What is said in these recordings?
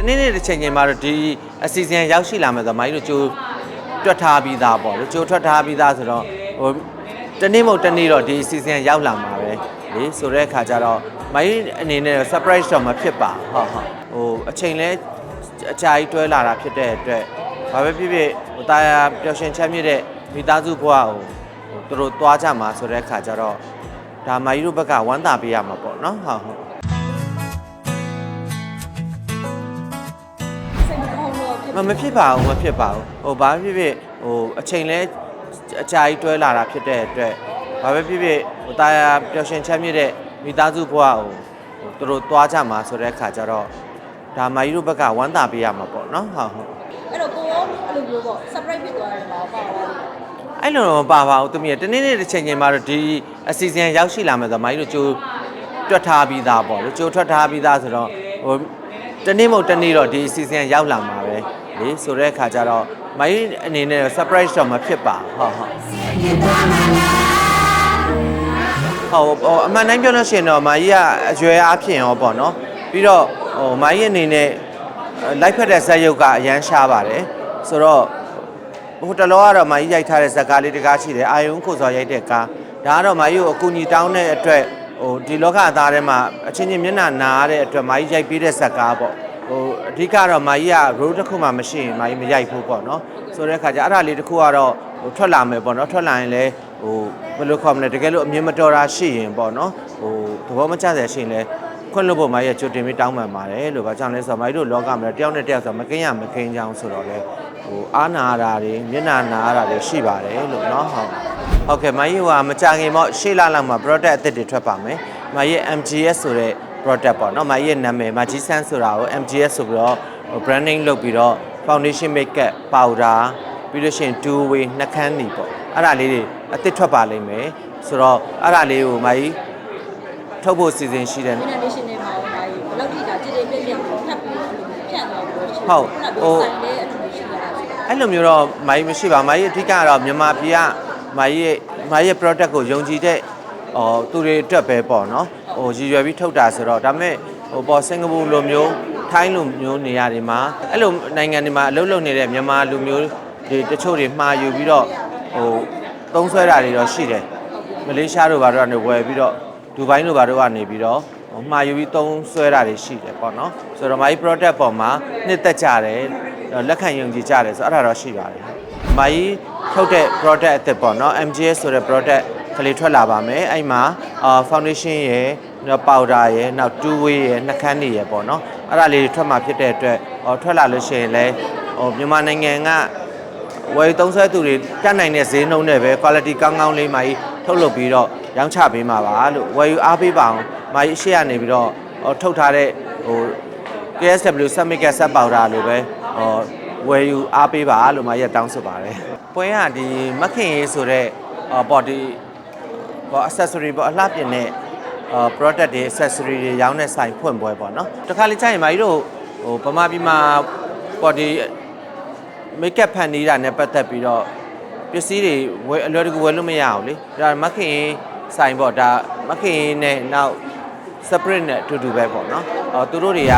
တနေ့နေ့တစ်ချိန်ချိန်မှာတော့ဒီအစီအစဉ်ရောက်ရှိလာမယ်ဆိုတော့မိုင်းတို့ကြိုးတွက်ထားပြီးသားပေါ့လေကြိုးထွက်ထားပြီးသားဆိုတော့ဟိုတနေ့မဟုတ်တနေ့တော့ဒီအစီအစဉ်ရောက်လာမှာပဲလေဆိုတဲ့အခါကျတော့မိုင်းအနေနဲ့ surprise တော့မဖြစ်ပါဟုတ်ဟုတ်ဟိုအချိန်လဲအကြာကြီးတွဲလာတာဖြစ်တဲ့အတွက်ဘာပဲဖြစ်ဖြစ်ဟိုတာယာပျော်ရွှင်ချမ်းမြေ့တဲ့မိသားစုဘဝကိုဟိုသူတို့သွားကြမှာဆိုတဲ့အခါကျတော့ဒါမိုင်းတို့ဘက်ကဝမ်းသာပေးရမှာပေါ့နော်ဟုတ်ဟုတ် မမဖြစ်ပါဘူးမဖြစ်ပါဘူးဟိုဘာဖြစ်ဖြစ်ဟိုအချိန်လဲအကြာကြီးတွဲလာတာဖြစ်တဲ့အတွက်ဘာပဲဖြစ်ဖြစ်ဟိုတာယာပျော်ရွှင်ချမ်းမြေ့တဲ့မိသားစုဘဝကိုဟိုသူတို့သွားကြမှာဆိုတဲ့အခါကျတော့ဒါမာကြီးတို့ဘက်ကဝမ်းသာပေးရမှာပေါ့နော်ဟုတ်ဟုတ်အဲ့တော့ကိုရောအဲ့လိုမျိုးပေါ့ surprise ဖြစ်သွားတယ်မှာပါပါလို့အဲ့လိုတော့မပါပါဘူးသူမြင်တနေ့နေ့တစ်ချိန်ချိန်မှာတော့ဒီအစီအစဉ်ရောက်ရှိလာမယ်ဆိုတော့မာကြီးတို့ကြိုးတွက်ထားပြီးသားပေါ့လေကြိုးထွက်ထားပြီးသားဆိုတော့ဟိုတနေ့မဟုတ်တနေ့တော့ဒီအစီအစဉ်ရောက်လာမှာပဲ လေဆိုတဲ့အခါကျတော့မာကြီးအနေနဲ့ surprise တော့မဖြစ်ပါဘူးဟုတ်ဟုတ်ဟုတ်ဟိုအမှန်တိုင်းပြောလို့ရှိရင်တော့မာကြီးကအရွယ်အားဖြင့်ရောပေါ့နော်ပြီးတော့ဟိုမာကြီးအနေနဲ့လိုက်ဖက်တဲ့ဇက်ရုပ်ကအရန်ရှားပါတယ်ဆိုတော့ဟိုတလောကတော့မာကြီးရိုက်ထားတဲ့ဇာတ်ကားလေးတကားရှိတယ်အာယုံခိုစော်ရိုက်တဲ့ကားဒါကတော့မာကြီးကိုအကူအညီတောင်းတဲ့အတွက်ဟိုဒီလောကအသားထဲမှာအချင်းချင်းမျက်နှာနာရတဲ့အတွက်မာကြီးရိုက်ပေးတဲ့ဇာတ်ကားပေါ့ ဟိုအဓိကတော့မာကြီးက road တစ်ခုမှမရှိရင်မာကြီးမရိုက်ဘူးပေါ့နော်ဆိုတဲ့အခါကျအဲ့ဒါလေးတစ်ခုကတော့ဟိုထွက်လာမယ်ပေါ့နော်ထွက်လာရင်လည်းဟိုဘယ်လိုခေါ်မလဲတကယ်လို့အမြင်မတော်တာရှိရင်ပေါ့နော်ဟိုသဘောမကျစရာရှိရင်လည်းခွင့်လွှတ်ဖို့မာကြီးကကြိုတင်ပြီးတောင်းပန်ပါတယ်လို့ဘာကြောင့်လဲဆိုတော့မာကြီးတို့လောကမှာတယောက်နဲ့တယောက်ဆိုမကင်းရမကင်းကြအောင်ဆိုတော့လေဟိုအားနာတာတွေမျက်နှာနာတာတွေရှိပါတယ်လို့နော်ဟုတ်ဟုတ်ကဲ့မာကြီးကမကြခင်ပေါ့ရှေ့လာလောက်မှာ product အသစ်တွေထွက်ပါမယ်မာကြီး MGS ဆိုတဲ့ product ပေါ့နော်မကြီးရဲ့နာမည်မကြီးဆန်းဆိုတာကို MGS ဆိုပြီးတော့ branding လုပ်ပြီးတော့ foundation makeup powder ပြီးလို့ရှိရင် two way နှကန်းနေပေါ့အဲ့ဒါလေးတွေအစ်စ်ထွက်ပါလိမ့်မယ်ဆိုတော့အဲ့ဒါလေးကိုမကြီးထုတ်ဖို့စီစဉ်ရှိတယ် foundation နဲ့မှာဘာကြီးဘလောက်ထိတာကြည်ကြည်ပြည့်ပြည့်ဖြတ်ပြီးတော့ဖြတ်တော့ဟုတ်ဟိုအဲ့လိုမျိုးတော့မကြီးမရှိပါမကြီးအဓိကကတော့မြန်မာပြည်ကမကြီးရဲ့မကြီးရဲ့ product ကိုယုံကြည်တဲ့ ဟိုသူတွေအတွက်ပဲပေါ့နော်ဟိုရည်ရွယ်ပြီးထုတ်တာဆိုတော့ဒါပေမဲ့ဟိုပေါ်စင်ကာပူလိုမျိုးထိုင်းလိုမျိုးနေရာတွေမှာအဲ့လိုနိုင်ငံတွေမှာအလုပ်လုပ်နေတဲ့မြန်မာလူမျိုးတွေတချို့တွေမှားယူပြီးတော့ဟိုသုံးဆွဲတာတွေတော့ရှိတယ်မလေးရှားတို့ဘာတို့ကနေဝယ်ပြီးတော့ဒူဘိုင်းတို့ဘာတို့ကနေပြီးတော့ဟိုမှာယူပြီးသုံးဆွဲတာတွေရှိတယ်ပေါ့နော်ဆိုတော့မိုင်း product ပေါ်မှာနှစ်သက်ကြတယ်လက်ခံယုံကြည်ကြတယ်ဆိုအဲ့ဒါတော့ရှိပါတယ်။မာကြီးထုတ်တဲ့ product အသစ်ပေါ့နော် MGS ဆိုတဲ့ product ကလေးထွက်လာပါမယ်။အဲ့မှာအာ foundation ရယ်နောက် powder ရယ်နောက် two way ရယ်နှာခမ်းတွေရယ်ပေါ့နော်။အဲ့ဒါလေးတွေထွက်มาဖြစ်တဲ့အတွက်ဟောထွက်လာလို့ရှိရင်လည်းဟိုမြန်မာနိုင်ငံကဝယ်သုံးဆွဲသူတွေတက်နိုင်တဲ့ဈေးနှုန်းနဲ့ပဲ quality ကောင်းကောင်းလေးမာကြီးထုတ်လုပ်ပြီးတော့ရောင်းချပေးမှာပါလို့ဝယ်ယူအားပေးပါအောင်မာကြီးအရှိရနေပြီးတော့ဟောထုတ်ထားတဲ့ဟို KSW Summit ကဆက်ပေါတာလို့ပဲဟောဝယ်ယူအားပေးပါလို့မရက်တောင်းဆိုပါတယ်။ပွဲကဒီမခင်ရေးဆိုတော့ပေါ့ဒီ ပေါ့ accessory ပေါ့အလှပြင်တဲ့အာ product တွေ accessory တွေရောင်းတဲ့ဆိုင်ဖွင့်ပွဲပေါ့နော်။တခါလေကြာရင်မကြီးတို့ဟိုဗမာပြည်မှာပေါ့ဒီ makeup ဖန်နေတာနဲ့ပတ်သက်ပြီးတော့ပစ္စည်းတွေဝယ်အလွယ်တကူဝယ်လို့မရအောင်လေ။ဒါမခင်ရေးဆိုင်ပေါ့ဒါမခင်ရေးနဲ့နောက် separate နဲ့အတူတူပဲပေါ့နော်။အော်သူတို့တွေက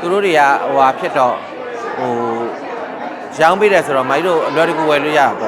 သူတို့တွေကဟိုဟာဖြစ်တော့ဟိုရောင်းပေးတယ်ဆိုတော့မိုင်းတို့အလွယ်တကူဝယ်လို့ရတာပေါ့လေ